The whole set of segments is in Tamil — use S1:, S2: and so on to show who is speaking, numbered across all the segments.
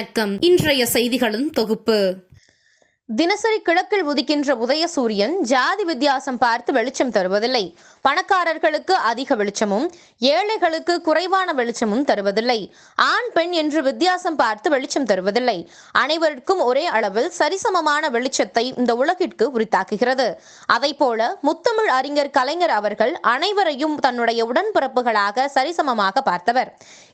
S1: வணக்கம். இன்றைய செய்திகளின் தொகுப்பு.
S2: தினசரி கிழக்கில் உதிக்கின்ற உதய சூரியன் ஜாதி வித்தியாசம் பார்த்து வெளிச்சம் தருவதில்லை. பணக்காரர்களுக்கு அதிக வெளிச்சமும் ஏழைகளுக்கு குறைவான வெளிச்சமும் தருவதில்லை. ஆண் பெண் என்று வித்தியாசம் பார்த்து வெளிச்சம் தருவதில்லை. அனைவருக்கும் ஒரே அளவில் சரிசமமான வெளிச்சத்தை இந்த உலகிற்கு உரித்தாக்குகிறது. அதை போல முத்தமிழ் அறிஞர் கலைஞர் அவர்கள் அனைவரையும் தன்னுடைய உடன்பிறப்புகளாக சரிசமமாக பார்த்தவர்.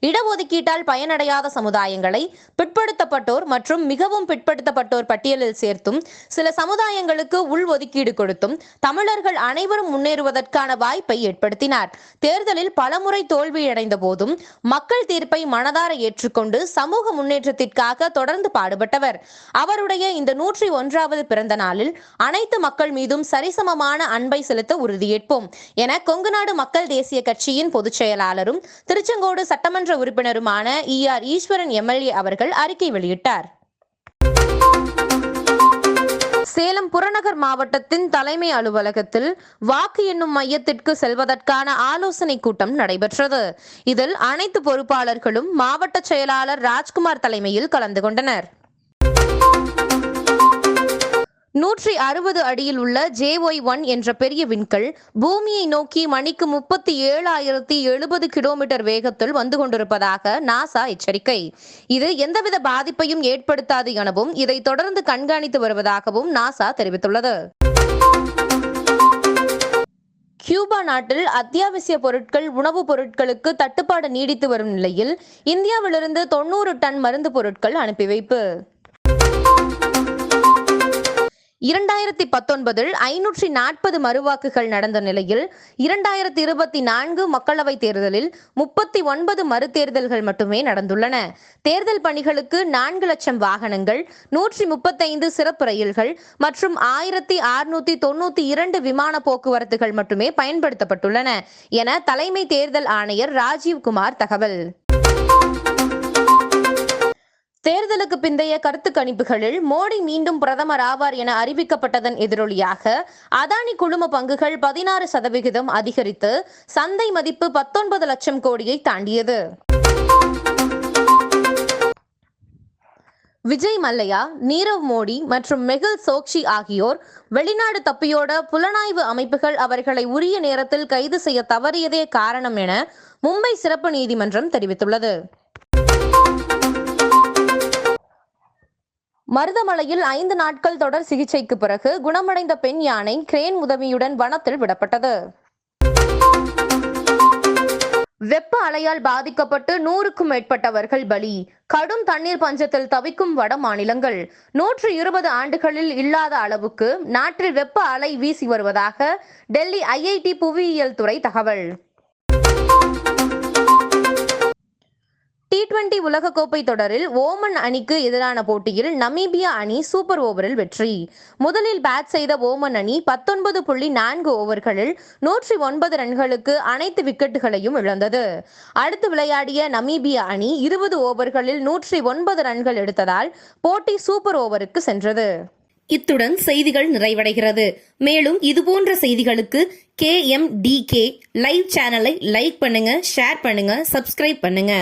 S2: இடஒதுக்கீட்டால் பயனடையாத சமுதாயங்களை பிற்படுத்தப்பட்டோர் மற்றும் மிகவும் பிற்படுத்தப்பட்டோர் பட்டியலில் சேர்த்தும் சில சமுதாயங்களுக்கு உள் ஒதுக்கீடு கொடுத்தும் தமிழர்கள் அனைவரும் முன்னேறுவதற்கான வாய்ப்பை ஏற்படுத்தினார். தேர்தலில் பலமுறை தோல்வியடைந்த போதும் மக்கள் தீர்ப்பை மனதார ஏற்றுக்கொண்டு சமூக முன்னேற்றத்திற்காக தொடர்ந்து பாடுபட்டவர். அவருடைய இந்த நூற்றி ஒன்றாவது பிறந்த நாளில் அனைத்து மக்கள் மீதும் சரிசமமான அன்பை செலுத்த உறுதியேற்போம் என கொங்குநாடு மக்கள் தேசிய கட்சியின் பொதுச் செயலாளரும் திருச்செங்கோடு சட்டமன்ற உறுப்பினருமான இ ஆர் ஈஸ்வரன் எம்எல்ஏ அவர்கள் அறிக்கை வெளியிட்டார். சேலம் புறநகர் மாவட்டத்தின் தலைமை அலுவலகத்தில் வாக்கு எண்ணும் மையத்திற்கு செல்வதற்கான ஆலோசனை கூட்டம் நடைபெற்றது. இதில் அனைத்து பொறுப்பாளர்களும் மாவட்ட செயலாளர் ராஜ்குமார் தலைமையில் கலந்து கொண்டனர். நூற்றி அறுபது அடியில் உள்ள ஜேஒய் ஒன் என்ற பெரிய விண்கல் பூமியை நோக்கி மணிக்கு முப்பத்தி ஏழாயிரத்தி எழுபது கிலோமீட்டர் வேகத்தில் வந்து கொண்டிருப்பதாக நாசா எச்சரிக்கை. இது எந்தவித பாதிப்பையும் ஏற்படுத்தாது எனவும் இதை தொடர்ந்து கண்காணித்து வருவதாகவும் நாசா தெரிவித்துள்ளது. கியூபா நாட்டில் அத்தியாவசிய பொருட்கள் உணவுப் பொருட்களுக்கு தட்டுப்பாடு நீடித்து வரும் நிலையில் இந்தியாவிலிருந்து தொண்ணூறு டன் மருந்து பொருட்கள் அனுப்பி வைப்பு. இரண்டாயிரத்தி பத்தொன்பதில் ஐநூற்றி நாற்பது மறுவாக்குகள் நடந்த நிலையில் இரண்டாயிரத்தி இருபத்தி நான்கு மக்களவைத் தேர்தலில் முப்பத்தி ஒன்பது மறுதேர்தல்கள் மட்டுமே நடந்துள்ளன. தேர்தல் பணிகளுக்கு நான்கு லட்சம் வாகனங்கள் நூற்றி முப்பத்தைந்து சிறப்பு ரயில்கள் மற்றும் ஆயிரத்தி அறுநூத்தி தொண்ணூத்தி இரண்டு விமான போக்குவரத்துகள் மட்டுமே பயன்படுத்தப்பட்டுள்ளன. என தலைமை தேர்தல் ஆணையர் ராஜீவ்குமார் தகவல். தேர்தலுக்கு பிந்தைய கருத்து கணிப்புகளில் மோடி மீண்டும் பிரதமர் ஆவார் என அறிவிக்கப்பட்டதன் எதிரொலியாக அதானி குழும பங்குகள் பதினாறு சதவிகிதம் அதிகரித்து சந்தை மதிப்பு பத்தொன்பது லட்சம் கோடியை தாண்டியது. விஜய் மல்லையா நீரவ் மோடி மற்றும் மெகுல் சோக்ஷி ஆகியோர் வெளிநாடு தப்பியோட புலனாய்வு அமைப்புகள் அவர்களை உரிய நேரத்தில் கைது செய்ய தவறியதே காரணம் என மும்பை சிறப்பு நீதிமன்றம் தெரிவித்துள்ளது. மருதமலையில் ஐந்து நாட்கள் தொடர் சிகிச்சைக்கு பிறகு குணமடைந்த பெண் யானை கிரேன் உதவியுடன் வனத்தில் விடப்பட்டது. வெப்ப அலையால் பாதிக்கப்பட்டு நூறுக்கும் மேற்பட்டவர்கள் பலி. கடும் தண்ணீர் பஞ்சத்தில் தவிக்கும் வட மாநிலங்கள். நூற்று இருபது ஆண்டுகளில் இல்லாத அளவுக்கு நாட்டில் வெப்ப அலை வீசி வருவதாக டெல்லி ஐஐடி புவியியல் துறை தகவல். டி டுவெண்டி உலகக்கோப்பை தொடரில் ஓமன் அணிக்கு எதிரான போட்டியில் நமீபியா அணி சூப்பர் ஓவரில் வெற்றி. முதலில் பேட் செய்த ஓமன் அணி பத்தொன்பது புள்ளி நான்கு ஓவர்களில் நூற்றி ஒன்பது ரன்களுக்கு அனைத்து விக்கெட்டுகளையும் இழந்தது. அடுத்து விளையாடிய நமீபியா அணி இருபது ஓவர்களில் நூற்றி ஒன்பது ரன்கள் எடுத்ததால் போட்டி சூப்பர் ஓவருக்கு சென்றது.
S1: இத்துடன் செய்திகள் நிறைவடைகிறது. மேலும் இதுபோன்ற செய்திகளுக்கு K M D K live சேனலை லைக் பண்ணுங்க ஷேர் பண்ணுங்க சப்ஸ்கிரைப் பண்ணுங்க.